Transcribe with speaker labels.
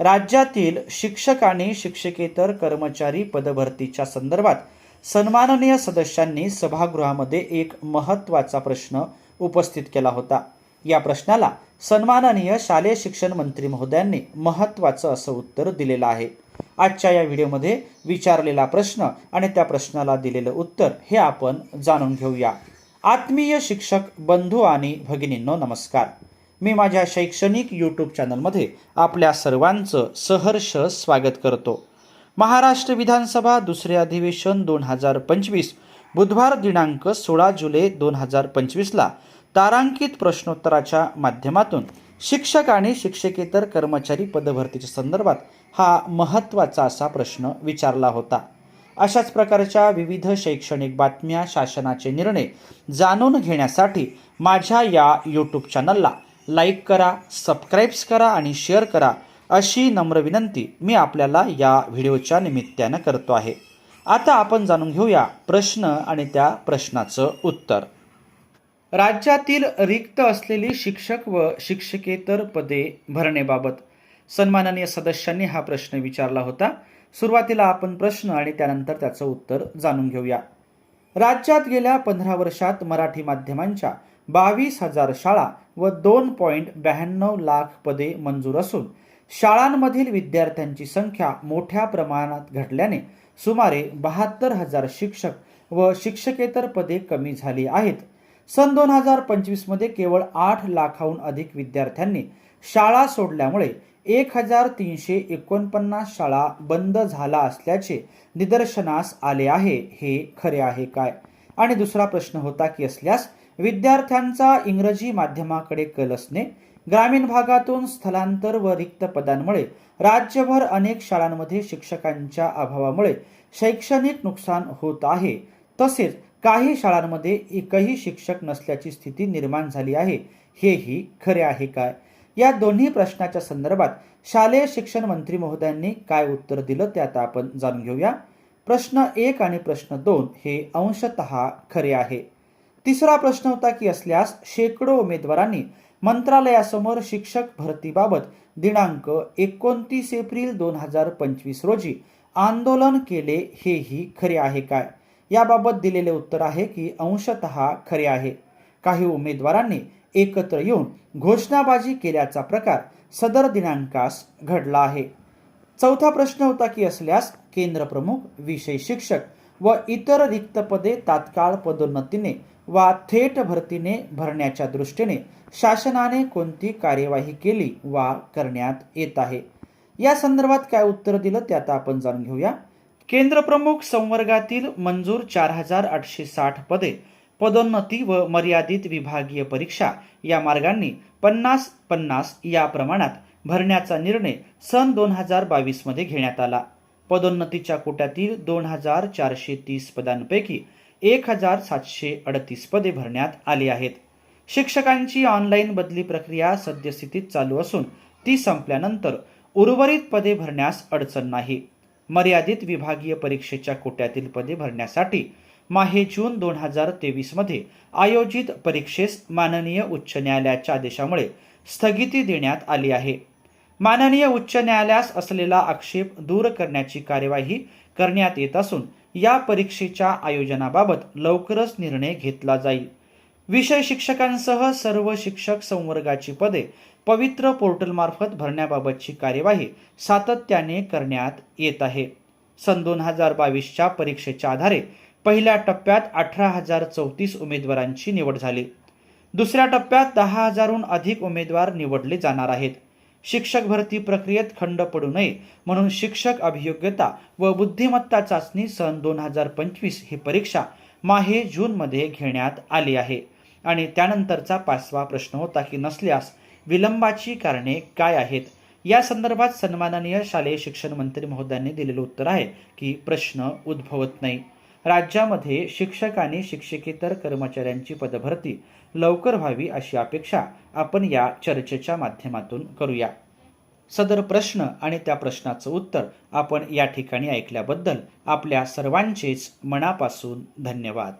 Speaker 1: राज्यातील शिक्षक आणि शिक्षकेतर कर्मचारी पदभरतीच्या संदर्भात सन्माननीय सदस्यांनी सभागृहामध्ये एक महत्त्वाचा प्रश्न उपस्थित केला होता. या प्रश्नाला सन्माननीय शालेय शिक्षण मंत्री महोदयांनी महत्त्वाचं असं उत्तर दिलेलं आहे. आजच्या या व्हिडिओमध्ये विचारलेला प्रश्न आणि त्या प्रश्नाला दिलेलं उत्तर हे आपण जाणून घेऊया. आत्मीय शिक्षक बंधू आणि भगिनींनो नमस्कार. मी माझ्या शैक्षणिक यूट्यूब चॅनलमध्ये आपल्या सर्वांचं सहर्ष स्वागत करतो. महाराष्ट्र विधानसभा दुसरे अधिवेशन दोन हजार पंचवीस बुधवार दिनांक सोळा जुलै दोन हजार पंचवीसला तारांकित प्रश्नोत्तराच्या माध्यमातून शिक्षक आणि शिक्षकेतर कर्मचारी पदभरतीच्या संदर्भात हा महत्त्वाचा असा प्रश्न विचारला होता. अशाच प्रकारच्या विविध शैक्षणिक बातम्या शासनाचे निर्णय जाणून घेण्यासाठी माझ्या या यूट्यूब चॅनलला लाईक करा सबस्क्राईब्स करा आणि शेअर करा अशी नम्र विनंती मी आपल्याला या व्हिडिओच्या निमित्तानं करतो आहे. आता आपण जाणून घेऊया प्रश्न आणि त्या प्रश्नाचं उत्तर. राज्यातील रिक्त असलेली शिक्षक व शिक्षकेतर पदे भरण्याबाबत सन्माननीय सदस्यांनी हा प्रश्न विचारला होता. सुरुवातीला आपण प्रश्न आणि त्यानंतर त्याचं उत्तर जाणून घेऊया. राज्यात गेल्या पंधरा वर्षात मराठी माध्यमांच्या बावीस हजार शाळा व दोन पॉईंट ब्याण्णव लाख पदे मंजूर असून शाळांमधील विद्यार्थ्यांची संख्या मोठ्या प्रमाणात घटल्याने सुमारे बहात्तर हजार शिक्षक व शिक्षकेतर पदे कमी झाली आहेत. सन दोन हजार पंचवीसमध्ये केवळ आठ लाखाहून अधिक विद्यार्थ्यांनी शाळा सोडल्यामुळे एक हजार तीनशे एकोणपन्नास शाळा बंद झाला असल्याचे निदर्शनास आले आहे. हे खरे आहे काय? आणि दुसरा प्रश्न होता की असल्यास विद्यार्थ्यांचा इंग्रजी माध्यमाकडे कल असणे ग्रामीण भागातून स्थलांतर व रिक्त पदांमुळे राज्यभर अनेक शाळांमध्ये शिक्षकांच्या अभावामुळे शैक्षणिक नुकसान होत आहे. तसेच काही शाळांमध्ये एकही शिक्षक नसल्याची स्थिती निर्माण झाली आहे. हेही खरे आहे काय? या दोन्ही प्रश्नाच्या संदर्भात शालेय शिक्षण मंत्री महोदयांनी काय उत्तर दिलं ते आता आपण जाणून घेऊया. प्रश्न एक आणि प्रश्न दोन हे अंशतः खरे आहे. तिसरा प्रश्न होता की असल्यास शेकडो उमेदवारांनी मंत्रालयासमोर शिक्षक भरतीबाबत दिनांक एकोणतीस एप्रिल दोन हजार पंचवीस रोजी आंदोलन केले हेही खरे आहे काय? याबाबत दिलेले उत्तर आहे की अंशतः खरे आहे. काही उमेदवारांनी एकत्र येऊन घोषणाबाजी केल्याचा प्रकार सदर दिनांकास घडला आहे. चौथा प्रश्न होता की असल्यास केंद्र प्रमुख विषय शिक्षक व इतर रिक्त पदे तात्काळ पदोन्नतीने वा थेट भरतीने भरण्याच्या दृष्टीने शासनाने कोणती कार्यवाही केली वा करण्यात येत आहे? या संदर्भात काय उत्तर दिलं ते आता आपण जाणून घेऊया. केंद्रप्रमुख संवर्गातील मंजूर चार हजार आठशे साठ पदे पदोन्नती व मर्यादित विभागीय परीक्षा या मार्गांनी पन्नास पन्नास या प्रमाणात भरण्याचा निर्णय सन दोन हजार बावीसमध्ये घेण्यात आला. पदोन्नतीच्या कोट्यातील दोन हजार चारशे तीस पदांपैकी एक हजार सातशे अडतीस पदे भरण्यात आली आहेत. शिक्षकांची ऑनलाईन बदली प्रक्रिया सद्यस्थितीत चालू असून ती संपल्यानंतर उर्वरित पदे भरण्यास अडचण नाही. मर्यादित विभागीय परीक्षेच्या कोट्यातील पदे भरण्यासाठी माहे जून दोन हजार तेवीसमध्ये आयोजित परीक्षेस माननीय उच्च न्यायालयाच्या आदेशामुळे स्थगिती देण्यात आली आहे. माननीय उच्च न्यायालयास असलेला आक्षेप दूर करण्याची कार्यवाही करण्यात येत असून या परीक्षेच्या आयोजनाबाबत लवकरच निर्णय घेतला जाईल. विषय शिक्षकांसह सर्व शिक्षक संवर्गाची पदे पवित्र पोर्टलमार्फत भरण्याबाबतची कार्यवाही सातत्याने करण्यात येत आहे. सन दोन हजार बावीसच्या परीक्षेच्या आधारे पहिल्या टप्प्यात अठरा हजार चौतीस उमेदवारांची निवड झाली. दुसऱ्या टप्प्यात दहा हजारहून अधिक उमेदवार निवडले जाणार आहेत. शिक्षक भरती प्रक्रियेत खंड पडू नये म्हणून शिक्षक अभियोग्यता व बुद्धिमत्ता चाचणी सन दोन हजार पंचवीस ही परीक्षा माहे जूनमध्ये घेण्यात आली आहे. आणि त्यानंतरचा पाचवा प्रश्न होता की नसल्यास विलंबाची कारणे काय आहेत? या संदर्भात सन्माननीय शालेय शिक्षण मंत्री महोदयांनी दिलेलं उत्तर आहे की प्रश्न उद्भवत नाही. राज्यामध्ये शिक्षक आणि शिक्षकेतर कर्मचाऱ्यांची पदभरती लवकर व्हावी अशी अपेक्षा आपण या चर्चेच्या माध्यमातून करूया. सदर प्रश्न आणि त्या प्रश्नाचं उत्तर आपण या ठिकाणी ऐकल्याबद्दल आपल्या सर्वांचेच मनापासून धन्यवाद.